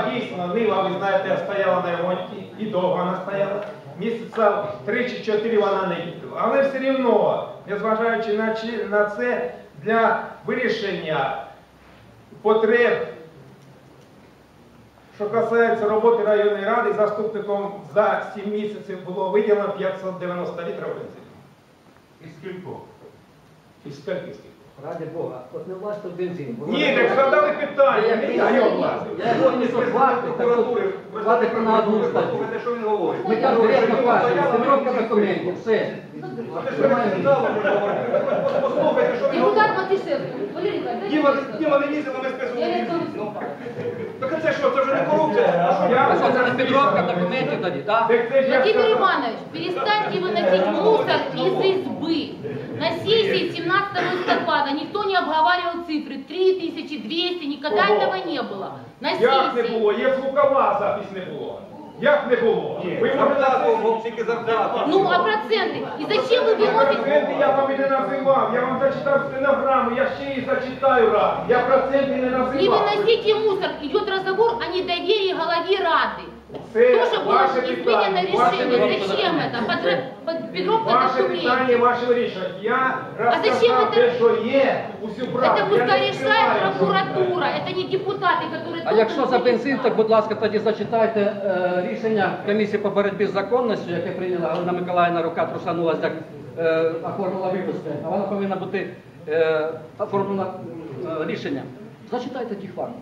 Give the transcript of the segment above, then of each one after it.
дійсно нива, ви знаєте, стояла на ремонті, і довго вона стояла. Місяця три чи чотири вона не їздила. Але все одно, незважаючи на, на це, для вирішення потреб, що касається роботи районної ради, заступником за 7 місяців було виділено 590 літрів бензину. І скількох? І скільки скільки? Ради Бога, от не власне бензин. Ні, не так задали питання, Я- не я- я його влазив. Я його не согласен, так от хватить на одну статтю. Слухайте, що він говорить. Ми конкретно кажемо, симировка документів, все. Послухайте, що він Депутат говорить. Валерій Николаївич, Діма, дайте мені Діма не їздив, ми спецзвуки. корупція. Так це що, це вже не корупція? А що це документів тоді, так? Це Владимир сказав. Иванович, перестаньте выносить мусор из избы. На сессии 17 листопада обговаривал цифры. 3200, никогда Ого. этого не было. На Як не сессии. було? Є звукова запись не було. Як не було? Ви можете Зарплату, тільки зарплату. Ну, а проценты? И зачем вы выносите? Проценти я вам і не називав, я вам зачитав стенограму, я ще її зачитаю раз. Я проценти не Не називав. выносите мусор. Идет разговор о недоверии голове Рады. Це Тоже было ваше изменено питання, ваше решение. питання. Зачем это? Подр- под- Подробка Ваше питання, документов. ваше вирішення. Я зачем розказав это- те, що є, усю правду. Это Я пускай не решает скриваю, що прокуратура. Это не депутаты, которые... А якщо за бензин, то, будь ласка, тоді зачитайте е, рішення комісії по боротьбі з законністю, яке прийняла Галина Миколаївна, рука трусанулась, так е, оформила випуск. А вона повинна бути е, оформлена е, рішення. Зачитайте ті факти.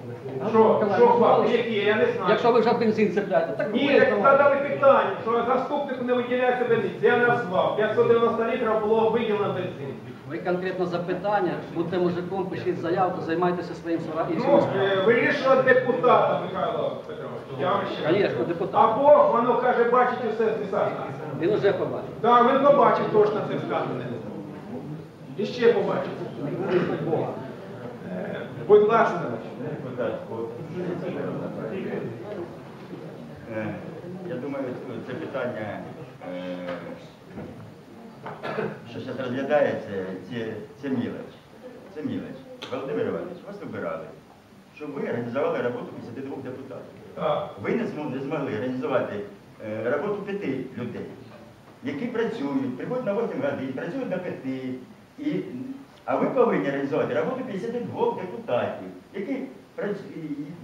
Що, що факти, які, я не знаю. Якщо ви вже бензин цепляєте, так Ні, ви як давайте. задали питання, що заступнику не виділяється бензин. Я назвав. 590 літрів було виділено бензин. Ви конкретно запитання, будьте мужиком, пишіть заявку, займайтеся своїм справ- іншими Ну, е, вирішила депутата Михайло Петрович. Я вам ще кажу. Звісно, депутат. А Бог, воно каже, бачить усе з звісати. Він уже побачив. Так, він побачив точно це сказане. І ще побачить. Бога. Будь ласка. Е, Я думаю, це питання, е, що зараз розглядається, це, це мілоч. Це мілоч. Володимир Іванович, вас вибирали, щоб ви організували роботу 52 депутатів. Ви не змогли, не змогли організувати е, роботу п'яти людей, які працюють, приходять на 8 годин, працюють на п'яти. І, а ви повинні організувати роботу 52 депутатів, які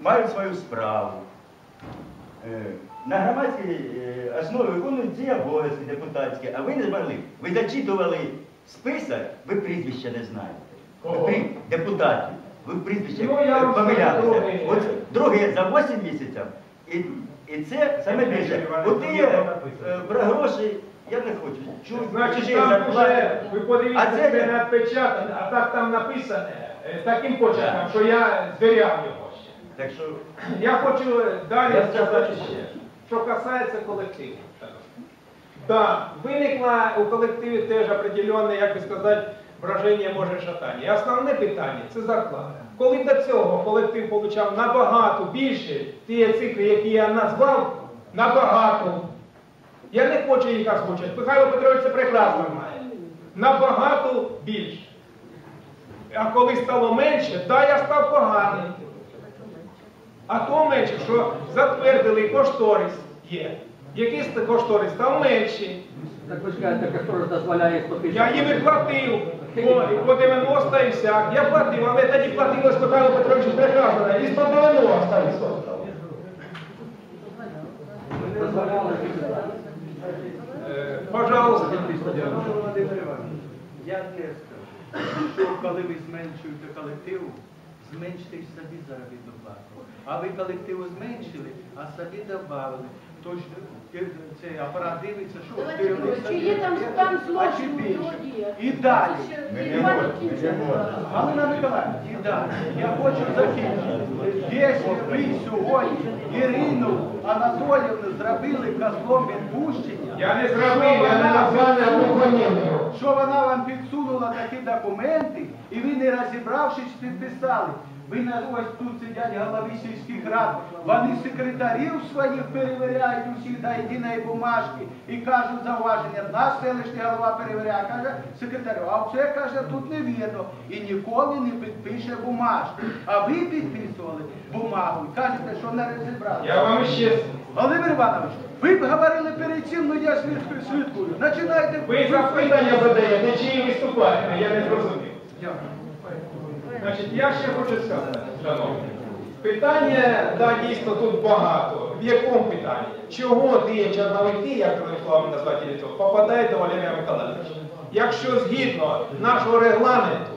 мають свою справу. Е, На громадській е, основі виконують ці обов'язки депутатські, а ви не змогли. Ви зачитували список, ви прізвища не знаєте. Кого? Ви депутатів. Ви прізвища Ну, помилялися. От друге за 8 місяців. І, і це саме більше. От і е, про гроші я не хочу. Чути Значить, чужі там зарплати. вже, ви подивіться, А це це не- відпечатане, а так там написане, е, таким почерком, що я звіряв його ще. Так що Я хочу е, далі Я сказати ще, що касається колективу. Так, виникло у колективі теж определенне, як би сказати, враження може шатання. І основне питання це зарплата. Коли до цього колектив отримав набагато більше ті цифри, які я назвав, набагато. Я не хочу їх озвучити. Михайло Петрович це прекрасно має. Набагато більше. А коли стало менше, да, я став поганим. А то менше, що затвердили кошторис є. Якийсь кошторис став менший. Так ви чекаєте, кошторис дозволяє 100 тисяч. Я їм і платив. По, 90 і всяк. Я платив, але тоді платили Михайло Петровичу прекрасно. І 190 і 100. Пожалуйста. Володимир Іванович, я теж скажу, що коли ви зменшуєте колективу, зменшите й собі заробітну. А ви колективу зменшили, а собі додали. Тож е, цей апарат дивиться, що Давайте, керівник Петрович, чи є там- дає, там а злочин чи у більше. І далі. Галина Миколаївна, і далі. Я хочу закінчити. Якщо ви сьогодні Ірину Анатоліївну зробили козлом відпущення, Я не зробив, я не назвав не що вона вам підсунула такі документи, і ви не розібравшись підписали. Ви на ось тут сидять голови сільських рад, вони секретарів своїх перевіряють усіх до єдиної бумажки і кажуть зауваження. Наш селищний голова перевіряє, каже секретарю, а це каже тут не видно і ніколи не підпише бумажки. А ви підписували бумагу і кажете, що не розібрали. Я вам ще Володимир Іванович, ви б говорили перед цим, ну я слідкую. Починайте. ви запитання задаєте, чи виступаєте, я не зрозумів. Значить, я ще хочу сказати, шановні. Питання, да, дійсно тут багато. В якому питанні? Чого ти чорновики, як ви назвати цього, попадає до Валерія Миколаївича? Якщо згідно нашого регламенту,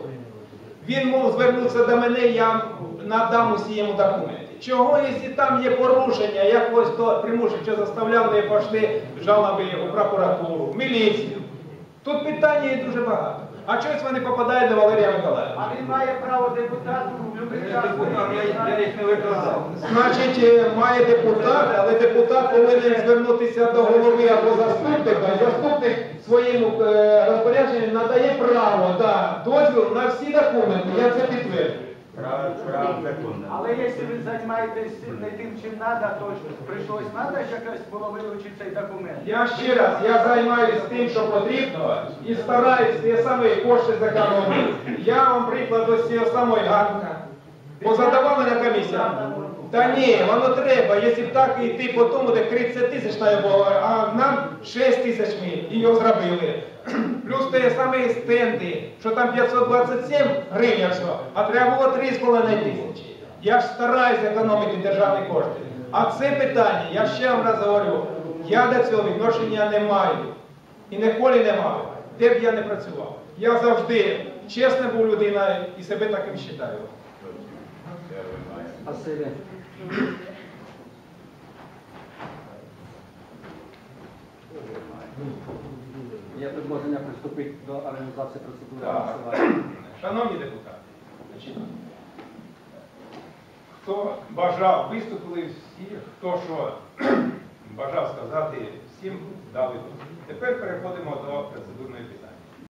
він мов звернутися до мене, я надам усі йому документи. Чого, якщо там є порушення, якось то примушення, що заставляли пошли жалоби у прокуратуру, міліцію. Тут питання є дуже багато. А чогось вони попадають до Валерія Миколаївича? А він має право депутату в будь-який час. Я, їх не викладав. Значить, е, має депутат, але депутат повинен звернутися до голови або заступника. Заступник своїм е, розпорядженням надає право да, дозвіл на всі документи. Я це підтверджую. Але якщо ви займаєтесь не тим, чим треба, то прийшлось треба якось було вилучити цей документ. Я ще раз, я займаюся тим, що потрібно, і стараюсь, я саме кошти зекономлю. Я вам приклад ось цього самої Ганка. Позадавали на комісія. Та ні, воно треба, якщо б так йти по тому, де 30 тисяч а нам 6 тисяч ми і його зробили. Плюс те саме стенди, що там 527 гривень, а треба було 3,5 тисячі. Я ж стараюсь економити державні кошти. А це питання, я ще вам раз говорю, я до цього відношення не маю. І ніколи не мав. Де б я не працював. Я завжди чесна був людина і себе таким вважаю. Спасибі. Є предложення приступити до організації процедури Так. голосування. Шановні депутати, значить, хто бажав, виступили всі, хто що бажав сказати, всім дали. Тепер переходимо до процедурної питання.